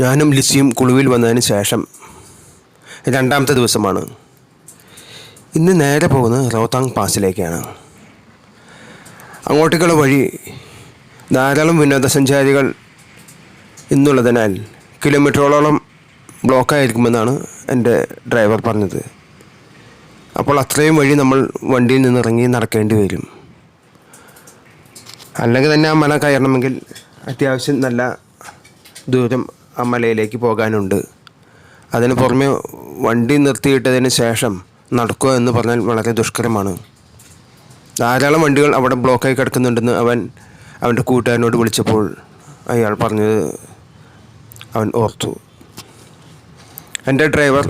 ഞാനും ലിസിയും കുളുവിൽ വന്നതിന് ശേഷം രണ്ടാമത്തെ ദിവസമാണ്. ഇന്ന് നേരെ പോകുന്നത് റോത്താങ് പാസിലേക്കാണ്. അങ്ങോട്ടേക്കുള്ള വഴി ധാരാളം വിനോദസഞ്ചാരികൾ ഇന്നുള്ളതിനാൽ കിലോമീറ്ററോളം ബ്ലോക്കായിരിക്കുമെന്നാണ് എന്റെ ഡ്രൈവർ പറഞ്ഞത്. അപ്പോൾ അത്രയും വഴി നമ്മൾ വണ്ടിയിൽ നിന്ന് ഇറങ്ങി നടക്കേണ്ടി വരും. അല്ലെങ്കിൽ തന്നെ ആ മല കയറണമെങ്കിൽ അത്യാവശ്യം നല്ല ദൂരം അമലയിലേക്ക് പോകാനുണ്ട്. അതിന് പുറമെ വണ്ടി നിർത്തിയിട്ടതിന് ശേഷം നടക്കുക എന്ന് പറഞ്ഞാൽ വളരെ ദുഷ്കരമാണ്. ധാരാളം വണ്ടികൾ അവിടെ ബ്ലോക്കായി കിടക്കുന്നുണ്ടെന്ന് അവൻ അവന്റെ കൂട്ടുകാരനോട് വിളിച്ചപ്പോൾ അയാൾ പറഞ്ഞത് അവൻ ഓർത്തു. എന്റെ ഡ്രൈവർ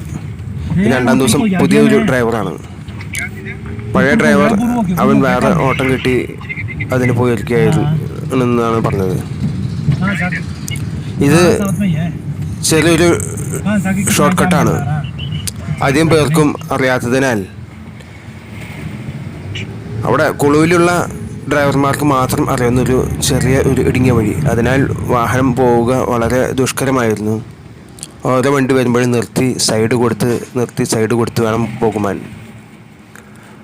രണ്ടാം ദിവസം പുതിയൊരു ഡ്രൈവറാണ്. പഴയ ഡ്രൈവർ അവൻ വേറെ ഓട്ടം കിട്ടി അതിന് പോയിരിക്കുകയായിരുന്നു എന്നാണ് പറഞ്ഞത്. ഇത് ചെറിയൊരു ഷോർട്ട് കട്ടാണ് അധികം പേർക്കും അറിയാത്തതിനാൽ അവിടെ കുളുവിലുള്ള ഡ്രൈവർമാർക്ക് മാത്രം അറിയുന്ന ഒരു ചെറിയ ഒരു ഇടുങ്ങിയ വഴി. അതിനാൽ വാഹനം പോവുക വളരെ ദുഷ്കരമായിരുന്നു. ഓരോ വണ്ടി വരുമ്പോഴും നിർത്തി സൈഡ് കൊടുത്ത് നിർത്തി സൈഡ് കൊടുത്ത് വേണം പോകുവാൻ.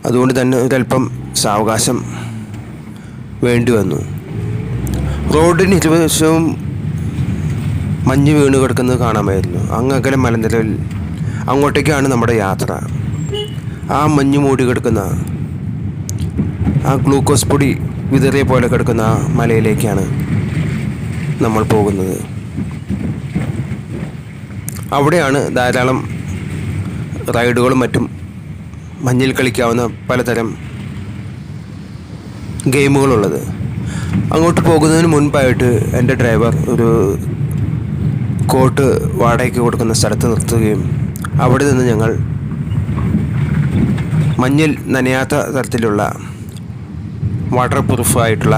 അതുകൊണ്ട് തന്നെ ഒരല്പം സാവകാശം വേണ്ടി വന്നു. റോഡിന് ഇരുവശവും മഞ്ഞ് വീണ് കിടക്കുന്നത് കാണാമായിരുന്നു. അങ്ങകലെ മലനിരയിൽ അങ്ങോട്ടേക്കാണ് നമ്മുടെ യാത്ര. ആ മഞ്ഞ് മൂടി കിടക്കുന്ന ആ ഗ്ലൂക്കോസ് പൊടി വിതറിയ പോലെ കിടക്കുന്ന ആ മലയിലേക്കാണ് നമ്മൾ പോകുന്നത്. അവിടെയാണ് ധാരാളം റൈഡുകളും മറ്റും മഞ്ഞിൽ കളിക്കാവുന്ന പലതരം ഗെയിമുകളുള്ളത്. അങ്ങോട്ട് പോകുന്നതിന് മുൻപായിട്ട് എന്റെ ഡ്രൈവർ ഒരു കോട്ട് വാടകയ്ക്ക് കൊടുക്കുന്ന സ്ഥലത്ത് നിർത്തുകയും അവിടെ നിന്ന് ഞങ്ങൾ മഞ്ഞിൽ നനയാത്ത തരത്തിലുള്ള വാട്ടർ പ്രൂഫായിട്ടുള്ള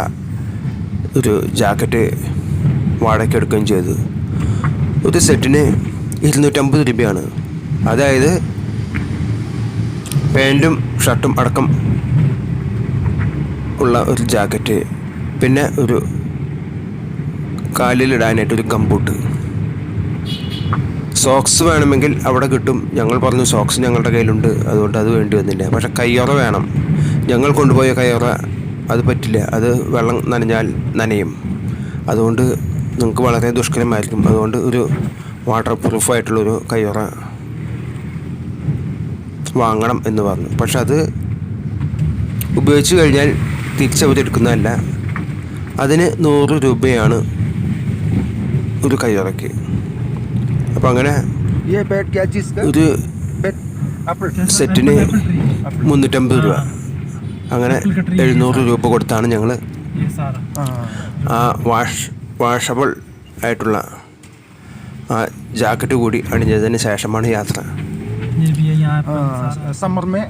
ഒരു ജാക്കറ്റ് വാടകയ്ക്ക് എടുക്കുകയും ചെയ്തു. ഒരു സെറ്റിന് ഇരുന്നൂറ്റമ്പത് രൂപയാണ്. അതായത് പാന്റും ഷർട്ടും അടക്കം ഉള്ള ഒരു ജാക്കറ്റ് പിന്നെ ഒരു കാലിലിടാനായിട്ട് ഒരു ഗംബൂട്ട് സോക്സ് വേണമെങ്കിൽ അവിടെ കിട്ടും. ഞങ്ങൾ പറഞ്ഞു സോക്സ് ഞങ്ങളുടെ കയ്യിലുണ്ട്. അതുകൊണ്ട് അത് വേണ്ടി വന്നില്ല. പക്ഷേ കയ്യൊറ വേണം. ഞങ്ങൾ കൊണ്ടുപോയ കയ്യൊറ അത് പറ്റില്ല. അത് വെള്ളം നനഞ്ഞാൽ നനയും. അതുകൊണ്ട് നിങ്ങൾക്ക് വളരെ ദുഷ്കരമായിരിക്കും. അതുകൊണ്ട് ഒരു വാട്ടർ പ്രൂഫായിട്ടുള്ളൊരു കയ്യൊറ വാങ്ങണം എന്ന് പറഞ്ഞു. പക്ഷെ അത് ഉപയോഗിച്ച് കഴിഞ്ഞാൽ തിരിച്ചവരെടുക്കുന്നതല്ല അതിന് നൂറ് രൂപയാണ് ഒരു കയ്യൊറയ്ക്ക്. അപ്പൊ അങ്ങനെ ഇത് സെറ്റിന് മുന്നൂറ്റമ്പത് രൂപ. അങ്ങനെ എഴുന്നൂറ് രൂപ കൊടുത്താണ് ഞങ്ങൾ ആ. വാഷ് വാഷബിൾ ആയിട്ടുള്ള ആ ജാക്കറ്റ് കൂടി അണിഞ്ഞതിന് ശേഷമാണ് യാത്ര. സമ്മർ മേ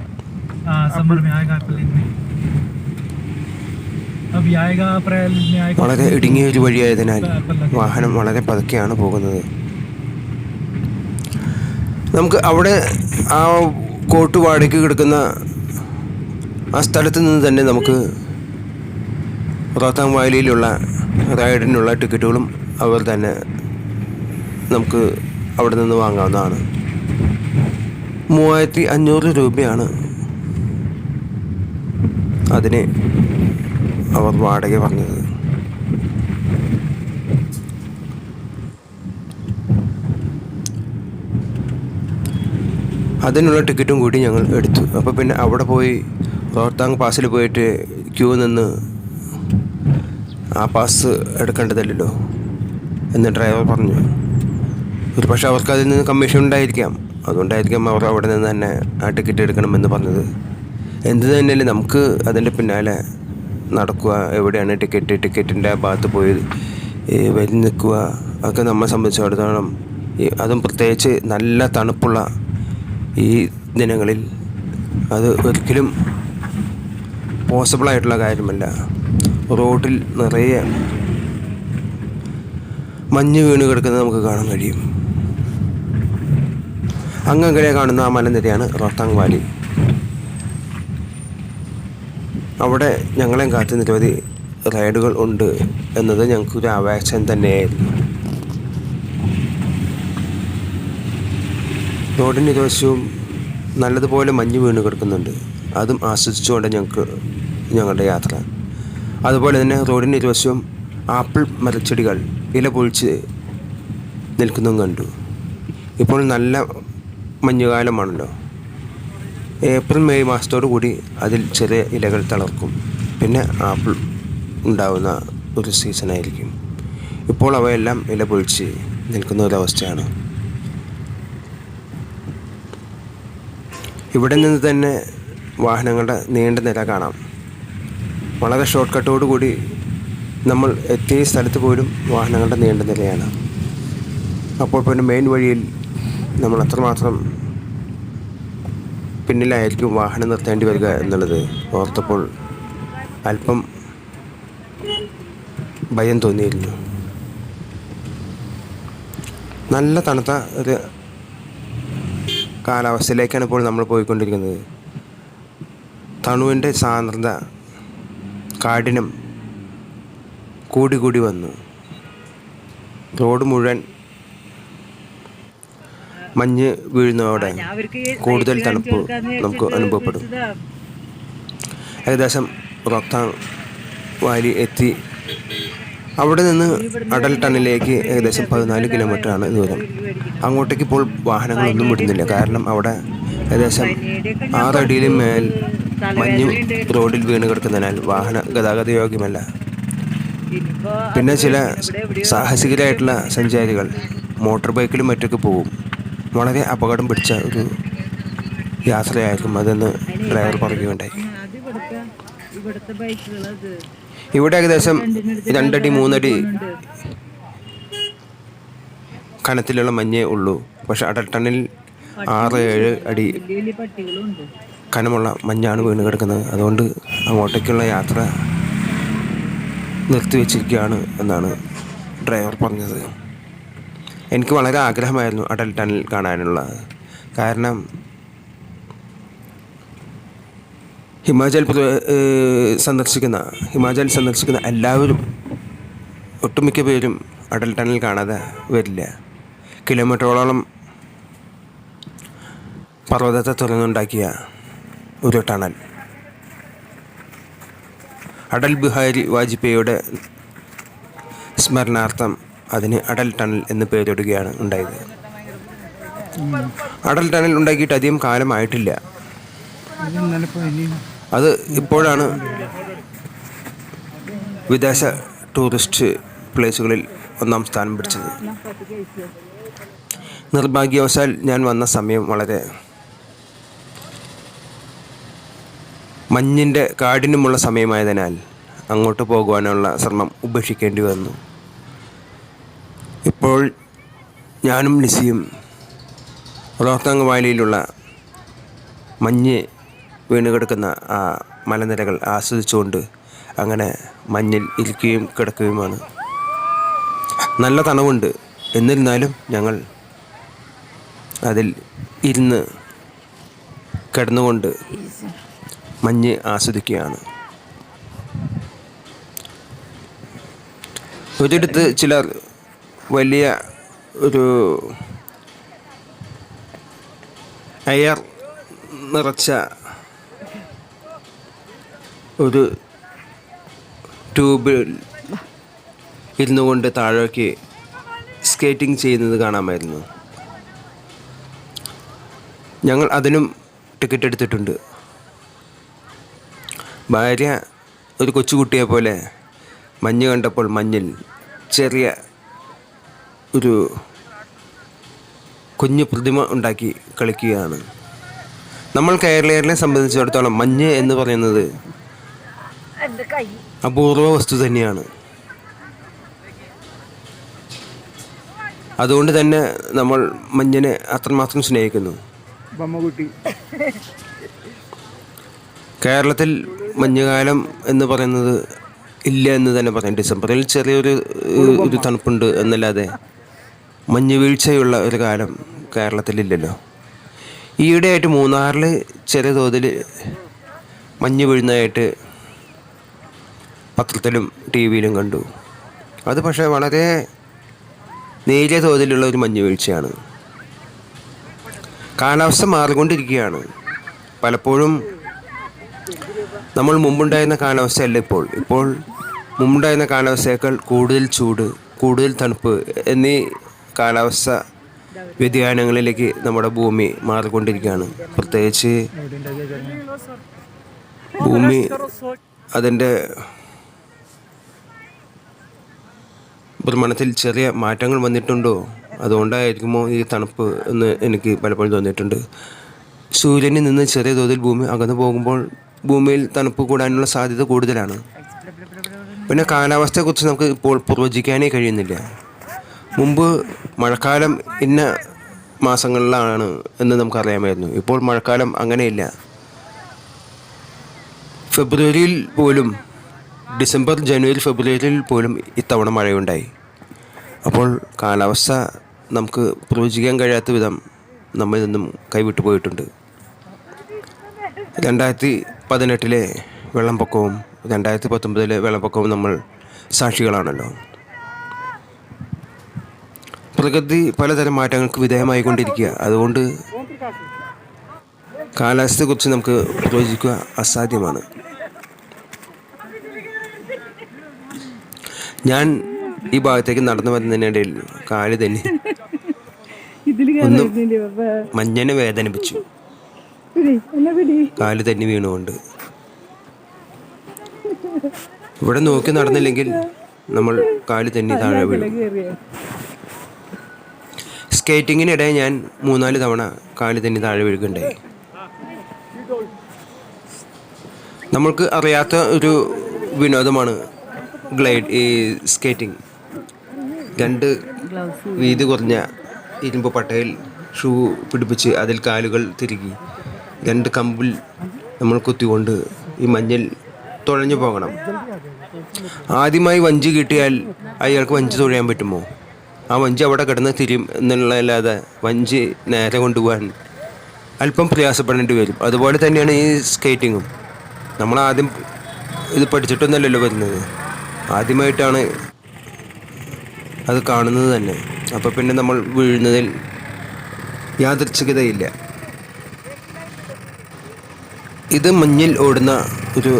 വളരെ ഇടുങ്ങിയ ഒരു വഴിയായതിനാൽ വാഹനം വളരെ പതുക്കെയാണ് പോകുന്നത്. നമുക്ക് അവിടെ ആ കോട്ട് വാടകയ്ക്ക് കിടക്കുന്ന ആ സ്ഥലത്ത് നിന്ന് തന്നെ നമുക്ക് റോത്താങ് വാലിയിലുള്ള റൈഡിനുള്ള ടിക്കറ്റുകളും അവർ തന്നെ നമുക്ക് അവിടെ നിന്ന് വാങ്ങാവുന്നതാണ്. മൂവായിരത്തി അഞ്ഞൂറ് രൂപയാണ് അതിന് അവർ വാടക പറഞ്ഞത്. അതിനുള്ള ടിക്കറ്റും കൂടി ഞങ്ങൾ എടുത്തു. അപ്പോൾ പിന്നെ അവിടെ പോയി റോഹത്താങ് പാസ്സിൽ പോയിട്ട് ക്യൂ നിന്ന് ആ പാസ് എടുക്കേണ്ടതല്ലല്ലോ എന്ന് ഡ്രൈവർ പറഞ്ഞു. ഒരു പക്ഷേ അവർക്ക് അതിൽ നിന്ന് കമ്മീഷൻ ഉണ്ടായിരിക്കാം. അതുകൊണ്ടായിരിക്കാം അവർ അവിടെ നിന്ന് തന്നെ ആ ടിക്കറ്റ് എടുക്കണമെന്ന് പറഞ്ഞത്. എന്ത് തന്നെയല്ലേ നമുക്ക് അതിന്റെ പിന്നാലെ നടക്കുക എവിടെയാണ് ടിക്കറ്റ് ടിക്കറ്റിന്റെ ഭാഗത്ത് പോയി വരി നിൽക്കുക അതൊക്കെ നമ്മളെ സംബന്ധിച്ചിടത്തോളം അതും പ്രത്യേകിച്ച് നല്ല തണുപ്പുള്ള ഈ ദിനങ്ങളിൽ അത് ഒരിക്കലും പോസിബിളായിട്ടുള്ള കാര്യമല്ല. റോഡിൽ നിറയെ മഞ്ഞ് വീണ് കിടക്കുന്നത് നമുക്ക് കാണാൻ കഴിയും. അങ്ങകലെ കാണുന്ന ആ മലനിരയാണ് റോത്താങ് വാലി അവിടെ ഞങ്ങളെയും കാത്ത് നിരവധി റൈഡുകൾ ഉണ്ട് എന്നത് ഞങ്ങൾക്കൊരു ആവേശം തന്നെയായിരുന്നു. റോഡിന് ഇരുവശവും നല്ലതുപോലെ മഞ്ഞ് വീണ് കിടക്കുന്നുണ്ട്. അതും ആസ്വദിച്ചുകൊണ്ട് ഞങ്ങൾക്ക് ഞങ്ങളുടെ യാത്ര. അതുപോലെ തന്നെ റോഡിന് ഇരുവശവും ആപ്പിൾ മരച്ചെടികൾ ഇല പൊഴിച്ച് നിൽക്കുന്നതും കണ്ടു. ഇപ്പോൾ നല്ല മഞ്ഞുകാലമാണല്ലോ. ഏപ്രിൽ മെയ് മാസത്തോടു കൂടി അതിൽ ചെറിയ ഇലകൾ തളർക്കും. പിന്നെ ആപ്പിൾ ഉണ്ടാവുന്ന ഒരു സീസണായിരിക്കും. ഇപ്പോൾ അവയെല്ലാം ഇല പൊഴിച്ച് നിൽക്കുന്ന ഒരവസ്ഥയാണ് ഇവിടെ നിന്ന് തന്നെ വാഹനങ്ങളുടെ നീണ്ട നില കാണാം. വളരെ ഷോർട്ട് കട്ടോടു കൂടി നമ്മൾ എത്തിയ സ്ഥലത്ത് പോലും വാഹനങ്ങളുടെ നീണ്ട നിലയാണ്. അപ്പോൾ പിന്നെ മെയിൻ വഴിയിൽ നമ്മൾ അത്രമാത്രം പിന്നിലായിരിക്കും വാഹനം നിർത്തേണ്ടി വരിക എന്നുള്ളത്. ഓർത്തപ്പോൾ അല്പം ഭയം തോന്നിയിരുന്നു. നല്ല തണുത്ത ഒരു കാലാവസ്ഥയിലേക്കാണ് ഇപ്പോൾ നമ്മൾ പോയിക്കൊണ്ടിരിക്കുന്നത്. തണുവിന്റെ സാന്ദ്രത കാഠിനം കൂടി കൂടി വന്നു. റോഡ് മുഴുവൻ മഞ്ഞ് വീഴുന്നതോടെ കൂടുതൽ തണുപ്പ് നമുക്ക് അനുഭവപ്പെടും. ഏകദേശം റൊത്താങ് വാലി എത്തി. അവിടെ നിന്ന് അടൽ ടണ്ണിലേക്ക് ഏകദേശം പതിനാല് കിലോമീറ്ററാണ് ദൂരം. അങ്ങോട്ടേക്ക് ഇപ്പോൾ വാഹനങ്ങളൊന്നും വിടുന്നില്ല. കാരണം അവിടെ ഏകദേശം ആറടിയിൽ മേൽ മഞ്ഞ് റോഡിൽ വീണ് കിടക്കുന്നതിനാൽ വാഹന ഗതാഗത യോഗ്യമല്ല. പിന്നെ ചില സാഹസികരായിട്ടുള്ള സഞ്ചാരികൾ മോട്ടോർ ബൈക്കിലും മറ്റൊക്കെ പോകും. വളരെ അപകടം പിടിച്ച ഒരു യാത്രയായിരിക്കും അതെന്ന് ഡ്രൈവർ പറയുകയുണ്ടായി. ഇവിടുത്തെ ബൈക്കുകളത് ഇവിടെ ഏകദേശം രണ്ടടി മൂന്നടി കനത്തിലുള്ള മഞ്ഞേ ഉള്ളൂ. പക്ഷെ അടൽ ടണ്ണിൽ ആറ് ഏഴ് അടി കനമുള്ള മഞ്ഞാണ് വീണ് കിടക്കുന്നത്. അതുകൊണ്ട് അങ്ങോട്ടേക്കുള്ള യാത്ര നിർത്തിവെച്ചിരിക്കുകയാണ് എന്നാണ് ഡ്രൈവർ പറഞ്ഞത്. എനിക്ക് വളരെ ആഗ്രഹമായിരുന്നു അടൽ ടണൽ കാണാനുള്ള. കാരണം ഹിമാചൽ സന്ദർശിക്കുന്ന ഹിമാചൽ സന്ദർശിക്കുന്ന എല്ലാവരും ഒട്ടുമിക്ക പേരും അടൽ ടണൽ കാണാതെ വരില്ല. കിലോമീറ്ററോളം പർവതത്തെ തുറന്നുണ്ടാക്കിയ ഒരു ടണൽ. അടൽ ബിഹാരി വാജ്പേയിയുടെ സ്മരണാർത്ഥം അതിന് അടൽ ടണൽ എന്ന് പേരിടുകയാണ് ഉണ്ടായത്. അടൽ ടണൽ ഉണ്ടാക്കിയിട്ട് അധികം കാലമായിട്ടില്ല. അത് ഇപ്പോഴാണ് വിദേശ ടൂറിസ്റ്റ് പ്ലേസുകളിൽ ഒന്നാം സ്ഥാനം പിടിച്ചത്. നിർഭാഗ്യവശാൽ ഞാൻ വന്ന സമയം വളരെ മഞ്ഞിന്റെ കാടിനുമുള്ള സമയമായതിനാൽ അങ്ങോട്ട് പോകുവാനുള്ള ശ്രമം ഉപേക്ഷിക്കേണ്ടി വന്നു. ഇപ്പോൾ ഞാനും ലിസിയും റോഹ്താങ് വാലിയിലുള്ള മഞ്ഞ് വീണ് കിടക്കുന്ന ആ മലനിരകൾ ആസ്വദിച്ചുകൊണ്ട് അങ്ങനെ മഞ്ഞിൽ ഇരിക്കുകയും കിടക്കുകയുമാണ്. നല്ല തണവുണ്ട്. എന്നിരുന്നാലും ഞങ്ങൾ അതിൽ ഇരുന്ന് കിടന്നുകൊണ്ട് മഞ്ഞ് ആസ്വദിക്കുകയാണ്. ഒരിടത്ത് ചിലർ വലിയ ഒരു അയർ നിറച്ച ഒരു ട്യൂബിൽ ഇരുന്നു കൊണ്ട് താഴേക്ക് സ്കേറ്റിംഗ് ചെയ്യുന്നത് കാണാമായിരുന്നു. ഞങ്ങൾ അതിനും ടിക്കറ്റ് എടുത്തിട്ടുണ്ട്. ഭാര്യ ഒരു കൊച്ചുകുട്ടിയെ പോലെ മഞ്ഞ് കണ്ടപ്പോൾ മഞ്ഞിൽ ചെറിയ ഒരു കുഞ്ഞു പ്രതിമ ഉണ്ടാക്കി കളിക്കുകയാണ്. നമ്മൾ കേരളീയരെ സംബന്ധിച്ചിടത്തോളം മഞ്ഞ് എന്ന് പറയുന്നത് അപൂർവ വസ്തു തന്നെയാണ്. അതുകൊണ്ട് തന്നെ നമ്മൾ മഞ്ഞിനെ അത്രമാത്രം സ്നേഹിക്കുന്നു. കേരളത്തിൽ മഞ്ഞുകാലം എന്ന് പറയുന്നത് ഇല്ല എന്ന് തന്നെ പറയാം. ഡിസംബറിൽ ചെറിയൊരു ഒരു തണുപ്പുണ്ട് എന്നല്ലാതെ മഞ്ഞ് വീഴ്ചയുള്ള ഒരു കാലം കേരളത്തിൽ കേരളത്തിലില്ലല്ലോ. ഈയിടെയായിട്ട് മൂന്നാറിൽ ചെറിയ തോതിൽ മഞ്ഞ് വീഴുന്നതായിട്ട് പത്രത്തിലും ടി വിയിലും കണ്ടു. അത് പക്ഷേ വളരെ നേരിയ തോതിലുള്ള ഒരു മഞ്ഞ് വീഴ്ചയാണ്. കാലാവസ്ഥ മാറിക്കൊണ്ടിരിക്കുകയാണ്. പലപ്പോഴും നമ്മൾ മുമ്പുണ്ടായിരുന്ന കാലാവസ്ഥയല്ല ഇപ്പോൾ. ഇപ്പോൾ മുമ്പുണ്ടായിരുന്ന കാലാവസ്ഥയേക്കാൾ കൂടുതൽ ചൂട് കൂടുതൽ തണുപ്പ് എന്നീ കാലാവസ്ഥ വ്യതിയാനങ്ങളിലേക്ക് നമ്മുടെ ഭൂമി മാറിക്കൊണ്ടിരിക്കുകയാണ്. പ്രത്യേകിച്ച് ഭൂമി അതിന്റെ ഭ്രമണത്തിൽ ചെറിയ മാറ്റങ്ങൾ വന്നിട്ടുണ്ടോ? അതുകൊണ്ടായിരിക്കുമോ ഈ തണുപ്പ് എന്ന് എനിക്ക് പലപ്പോഴും തോന്നിയിട്ടുണ്ട്. സൂര്യനിൽ നിന്ന് ചെറിയ തോതിൽ ഭൂമി അകന്നു പോകുമ്പോൾ ഭൂമിയിൽ തണുപ്പ് കൂടാനുള്ള സാധ്യത കൂടുതലാണ്. പിന്നെ കാലാവസ്ഥയെക്കുറിച്ച് നമുക്ക് ഇപ്പോൾ പ്രവചിക്കാനേ കഴിയുന്നില്ല. മുമ്പ് മഴക്കാലം ഇന്ന മാസങ്ങളിലാണ് എന്ന് നമുക്കറിയാമായിരുന്നു. ഇപ്പോൾ മഴക്കാലം അങ്ങനെയില്ല. ഫെബ്രുവരിയിൽ പോലും ഡിസംബർ ജനുവരി ഫെബ്രുവരിയിൽ പോലും ഇത്തവണ മഴയുണ്ടായി. അപ്പോൾ കാലാവസ്ഥ നമുക്ക് പ്രവചിക്കാൻ കഴിയാത്ത വിധം നമ്മിൽ നിന്നും കൈവിട്ടു പോയിട്ടുണ്ട്. രണ്ടായിരത്തി പതിനെട്ടിലെ വെള്ളപ്പൊക്കവും രണ്ടായിരത്തി പത്തൊമ്പതിലെ വെള്ളപ്പൊക്കവും നമ്മൾ സാക്ഷികളാണല്ലോ. പ്രകൃതി പലതരം മാറ്റങ്ങൾക്ക് വിധേയമായി കൊണ്ടിരിക്കുക. അതുകൊണ്ട് കാലാവസ്ഥയെക്കുറിച്ച് നമുക്ക് പ്രവചിക്കുക അസാധ്യമാണ്. ഞാൻ ഈ ഭാഗത്തേക്ക് നടന്നു വരുന്നതിനിടയിൽ കാൽ തന്നെ ഒന്നും? മഞ്ഞനെ വേദനിപ്പിച്ചു. കാൽ തന്നെ വീണുകൊണ്ട് ഇവിടെ നോക്കി നടന്നില്ലെങ്കിൽ നമ്മൾ കാൽ തന്നെ താഴെ വീഴും? സ്കേറ്റിങ്ങിനിടെ ഞാൻ മൂന്നാൽ തവണ കാൽ തന്നെ താഴെ വീഴുകയുണ്ടായി നമ്മൾക്ക് അറിയാത്ത ഒരു വിനോദമാണ് ഗ്ലൈഡ് ഈ സ്കേറ്റിംഗ്. രണ്ട് വീതി കുറഞ്ഞ ഇരുമ്പ് പട്ടയിൽ ഷൂ പിടിപ്പിച്ച് അതിൽ കാലുകൾ തിരുകി. രണ്ട് കമ്പിൽ നമ്മൾ കുത്തിക്കൊണ്ട് ഈ മഞ്ഞിൽ തുഴഞ്ഞു പോകണം. ആദ്യമായി വഞ്ചി കിട്ടിയാൽ അയാൾക്ക് വഞ്ചി തുഴയാൻ പറ്റുമോ? ആ വഞ്ചി അവിടെ കിടന്ന് തിരിയും എന്നുള്ളതല്ലാതെ വഞ്ചി നേരെ കൊണ്ടുപോകാൻ അല്പം പ്രയാസപ്പെടേണ്ടി വരും. അതുപോലെ തന്നെയാണ് ഈ സ്കേറ്റിങ്ങും. നമ്മൾ ആദ്യം ഇത് പഠിച്ചിട്ടൊന്നല്ലല്ലോ വരുന്നത്. ആദ്യമായിട്ടാണ് അത് കാണുന്നത് തന്നെ. അപ്പോൾ പിന്നെ നമ്മൾ വീഴുന്നതിൽ യാദൃച്ഛികതയില്ല. ഇത് മഞ്ഞിൽ ഓടുന്ന ഒരു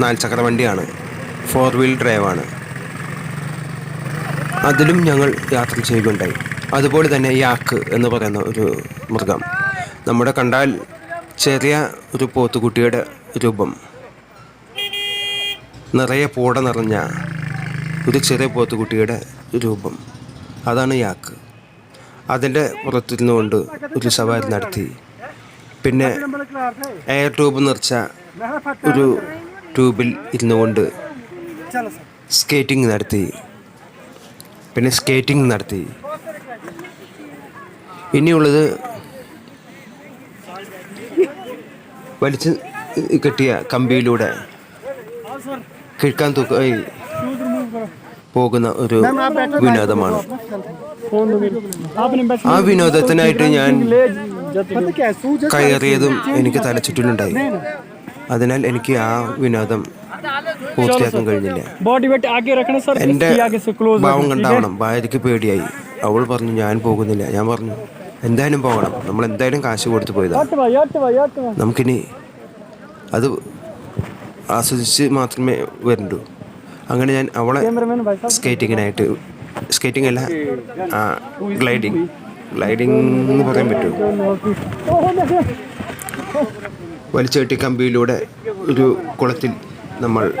നാൽചക്ര വണ്ടിയാണ്. ഫോർ വീൽ ഡ്രൈവാണ് അതിലും ഞങ്ങൾ യാത്ര ചെയ്യുകയുണ്ടായി. അതുപോലെ തന്നെ യാക്ക് എന്ന് പറയുന്ന ഒരു മൃഗം. നമ്മുടെ കണ്ടാൽ ചെറിയ ഒരു പോത്തുകുട്ടിയുടെ രൂപം. നിറയെ പൂട നിറഞ്ഞ ഒരു ചെറിയ പോത്തുകുട്ടിയുടെ രൂപം. അതാണ് യാക്ക്. അതിന്റെ പുറത്തിരുന്നു കൊണ്ട് ഒരു സവാരി നടത്തി. പിന്നെ എയർ ട്യൂബ് നിറച്ച ഒരു ട്യൂബിൽ ഇരുന്നു കൊണ്ട് സ്കേറ്റിംഗ് നടത്തി. പിന്നെ സ്കേറ്റിംഗ് നടത്തി. ഇനിയുള്ളത് വലിച്ച് കെട്ടിയ കമ്പിയിലൂടെ കിഴക്കാൻ പോകുന്ന ഒരു വിനോദമാണ്. ആ വിനോദത്തിനായിട്ട് ഞാൻ കയറിയതും എനിക്ക് തലച്ചുറ്റിലുണ്ടായി. അതിനാൽ എനിക്ക് ആ വിനോദം പൂർത്തിയാക്കാൻ കഴിഞ്ഞില്ല. എന്റെ ഭാവം കണ്ടാവണം. ഭാര്യയ്ക്ക് പേടിയായി. അവൾ പറഞ്ഞു ഞാൻ പോകുന്നില്ല. ഞാൻ പറഞ്ഞു എന്തായാലും പോകണം. നമ്മൾ എന്തായാലും കാശ് കൊടുത്ത് പോയതാണ് നമുക്കിനി അത് ആസ്വദിച്ച് മാത്രമേ വരണ്ടൂ അങ്ങനെ ഞാൻ അവളെ സ്കേറ്റിങ്ങിനായിട്ട് സ്കേറ്റിംഗ് അല്ല ഗ്ലൈഡിങ് ഗ്ലൈഡിങ് എന്ന് പറയാൻ പറ്റുമോ? വലിച്ചേട്ടി കമ്പിയിലൂടെ ഒരു കുളത്തിൽ നമ്മൾ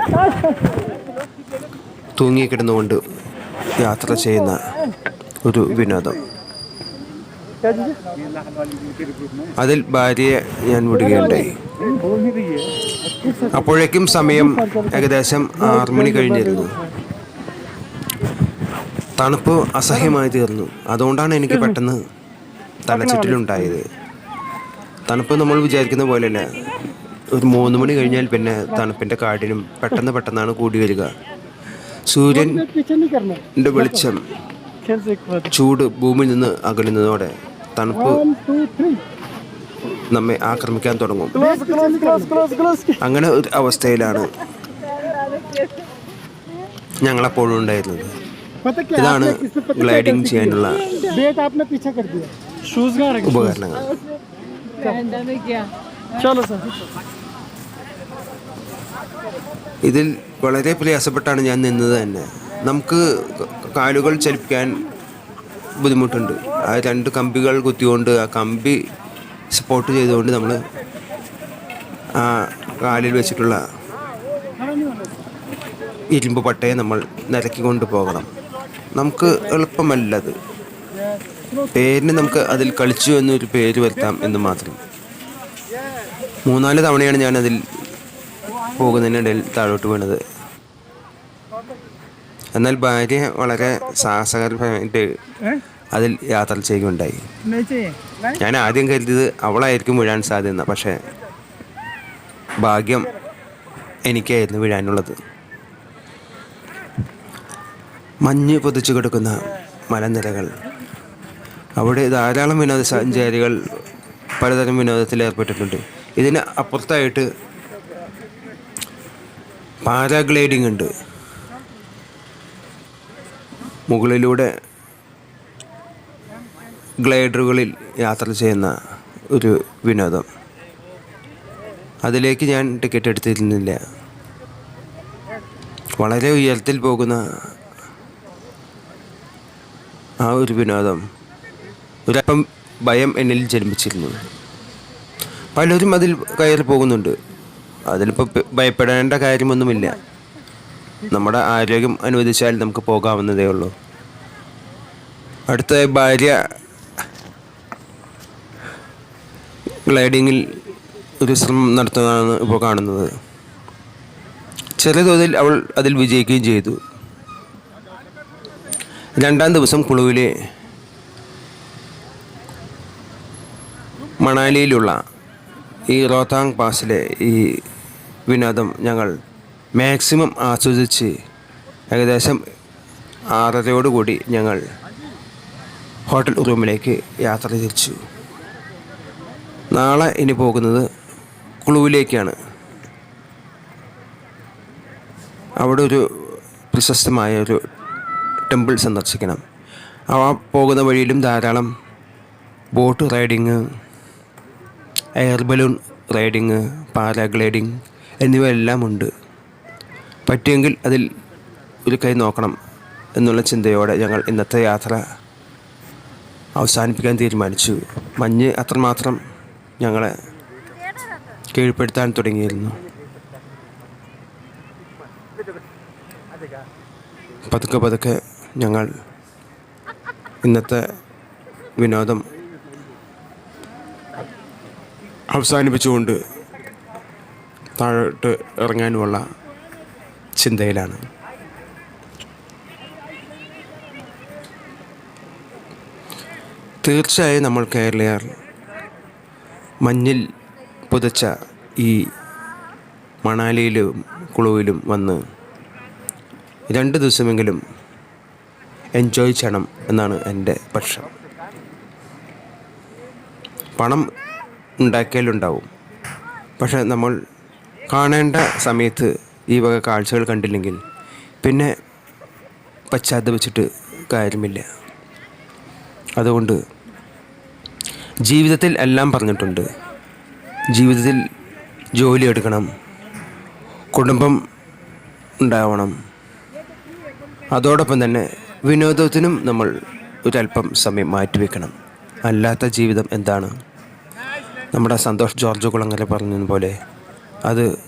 തൂങ്ങിക്കിടന്നുകൊണ്ട് യാത്ര ചെയ്യുന്ന ഒരു വിനോദം. അതിൽ ഭാര്യയെ ഞാൻ വിടുകയുണ്ടായി. അപ്പോഴേക്കും സമയം ഏകദേശം ആറു മണി കഴിഞ്ഞിരുന്നു. തണുപ്പ് അസഹ്യമായി തീർന്നു. അതുകൊണ്ടാണ് എനിക്ക് പെട്ടെന്ന് തലച്ചുറ്റിലുണ്ടായത്. തണുപ്പ് നമ്മൾ വിചാരിക്കുന്ന പോലെയല്ല. ഒരു മൂന്ന് മണി കഴിഞ്ഞാൽ പിന്നെ തണുപ്പിന്റെ കാടിനും പെട്ടെന്ന് പെട്ടെന്നാണ് കൂടി വരിക. സൂര്യൻ വെളിച്ചം ചൂട് ഭൂമിയിൽ നിന്ന് അകലുന്നതോടെ തണുപ്പ് നമ്മെ ആക്രമിക്കാൻ തുടങ്ങും. അങ്ങനെ ഒരു അവസ്ഥയിലാണ് ഞങ്ങളപ്പോഴും ഉണ്ടായിരുന്നത്. ഇതാണ് ഗ്ലൈഡിങ് ചെയ്യാനുള്ള ഉപകരണങ്ങൾ. ഇതിൽ വളരെ പ്രയാസപ്പെട്ടാണ് ഞാൻ നിന്നത് തന്നെ. നമുക്ക് കാലുകൾ ചലിപ്പിക്കാൻ ബുദ്ധിമുട്ടുണ്ട്. ആ രണ്ട് കമ്പികൾ കുത്തിക്കൊണ്ട് ആ കമ്പി സപ്പോർട്ട് ചെയ്തുകൊണ്ട് നമ്മൾ ആ കാലിൽ വെച്ചിട്ടുള്ള ഇരുമ്പ് പട്ടയെ നമ്മൾ നിരക്കിക്കൊണ്ട് കൊണ്ടുപോകണം നമുക്ക് എളുപ്പമല്ലത്. പേരിന് നമുക്ക് അതിൽ കളിച്ചു എന്നൊരു പേര് വരുത്താം എന്ന് മാത്രം. മൂന്നാൽ തവണയാണ് ഞാൻ അതിൽ പോകുന്നതിനിടയിൽ താഴോട്ട് വീണത്. എന്നാൽ ഭാര്യ വളരെ സാഹസകരമായിട്ട് അതിൽ യാത്ര ചെയ്യുകയുണ്ടായി. ഞാൻ ആദ്യം കരുതിയത് അവളായിരിക്കും വീഴാൻ സാധ്യത പക്ഷേ ഭാഗ്യം എനിക്കായിരുന്നു വീഴാനുള്ളത്. മഞ്ഞ് പൊതിച്ചു കിടക്കുന്ന മലനിരകൾ. അവിടെ ധാരാളം വിനോദസഞ്ചാരികൾ പലതരം വിനോദത്തിൽ ഏർപ്പെട്ടിട്ടുണ്ട്. ഇതിന് അപ്പുറത്തായിട്ട് പാരാഗ്ലൈഡിംഗ് ഉണ്ട്. മുകളിലൂടെ ഗ്ലൈഡറുകളിൽ യാത്ര ചെയ്യുന്ന ഒരു വിനോദം. അതിലേക്ക് ഞാൻ ടിക്കറ്റ് എടുത്തിരുന്നില്ല. വളരെ ഉയരത്തിൽ പോകുന്ന ആ ഒരു വിനോദം. ഒരപ്പം ഭയം എന്നിൽ ജന്മിച്ചിരുന്നു പലരും അതിൽ കയറി പോകുന്നുണ്ട്. അതിലിപ്പോൾ ഭയപ്പെടേണ്ട കാര്യമൊന്നുമില്ല. നമ്മുടെ ആരോഗ്യം അനുവദിച്ചാൽ നമുക്ക് പോകാവുന്നതേ ഉള്ളൂ. അടുത്ത ഭാര്യ ഗ്ലൈഡിങ്ങിൽ ഒരു ശ്രമം നടത്തുന്നതാണ് ഇപ്പോൾ കാണുന്നത്. ചെറിയ തോതിൽ അവൾ അതിൽ വിജയിക്കുകയും ചെയ്തു. രണ്ടാം ദിവസം കുളുവിലെ മണാലിയിലുള്ള ഈ റോത്താങ് പാസിലെ ഈ വിനോദം ഞങ്ങൾ മാക്സിമം ആസ്വദിച്ച് ഏകദേശം ആറരയോടുകൂടി ഞങ്ങൾ ഹോട്ടൽ റൂമിലേക്ക് യാത്ര തിരിച്ചു. നാളെ ഇനി പോകുന്നത് കുളുവിലേക്കാണ്. അവിടെ ഒരു പ്രശസ്തമായ ഒരു ടെമ്പിൾ സന്ദർശിക്കണം. ആ പോകുന്ന വഴിയിലും ധാരാളം boat riding air balloon riding paragliding എന്നിവയെല്ലാം ഉണ്ട്. പറ്റുമെങ്കിൽ അതിൽ ഒരു കൈ നോക്കണം എന്നുള്ള ചിന്തയോടെ ഞങ്ങൾ ഇന്നത്തെ യാത്ര അവസാനിപ്പിക്കാൻ തീരുമാനിച്ചു. മഞ്ഞ് അത്രമാത്രം ഞങ്ങളെ കീഴ്പ്പെടുത്താൻ തുടങ്ങിയിരുന്നു. പതുക്കെ പതുക്കെ ഞങ്ങൾ ഇന്നത്തെ വിനോദം അവസാനിപ്പിച്ചുകൊണ്ട് താഴോട്ട് ഇറങ്ങാനുമുള്ള ചിന്തയിലാണ്. തീർച്ചയായും നമ്മൾ കേരളീയർ മഞ്ഞിൽ പുതച്ച ഈ മണാലിയിലും കുളുവിലും വന്ന് രണ്ട് ദിവസമെങ്കിലും എൻജോയ് ചെയ്യണം എന്നാണ് എന്റെ പക്ഷം. പണം ഉണ്ടാക്കിയാലുണ്ടാവും. പക്ഷെ നമ്മൾ കാണേണ്ട സമയത്ത് ഈ വക കാഴ്ചകൾ കണ്ടില്ലെങ്കിൽ പിന്നെ പശ്ചാത്തപിച്ചിട്ട് കാര്യമില്ല. അതുകൊണ്ട് ജീവിതത്തിൽ എല്ലാം പറഞ്ഞിട്ടുണ്ട്. ജീവിതത്തിൽ ജോലി എടുക്കണം. കുടുംബം ഉണ്ടാവണം. അതോടൊപ്പം തന്നെ വിനോദത്തിനും നമ്മൾ ഒരല്പം സമയം മാറ്റിവെക്കണം. അല്ലാത്ത ജീവിതം എന്താണ്? നമ്മുടെ സന്തോഷ് ജോർജ് കുളങ്ങര പറഞ്ഞതുപോലെ അത്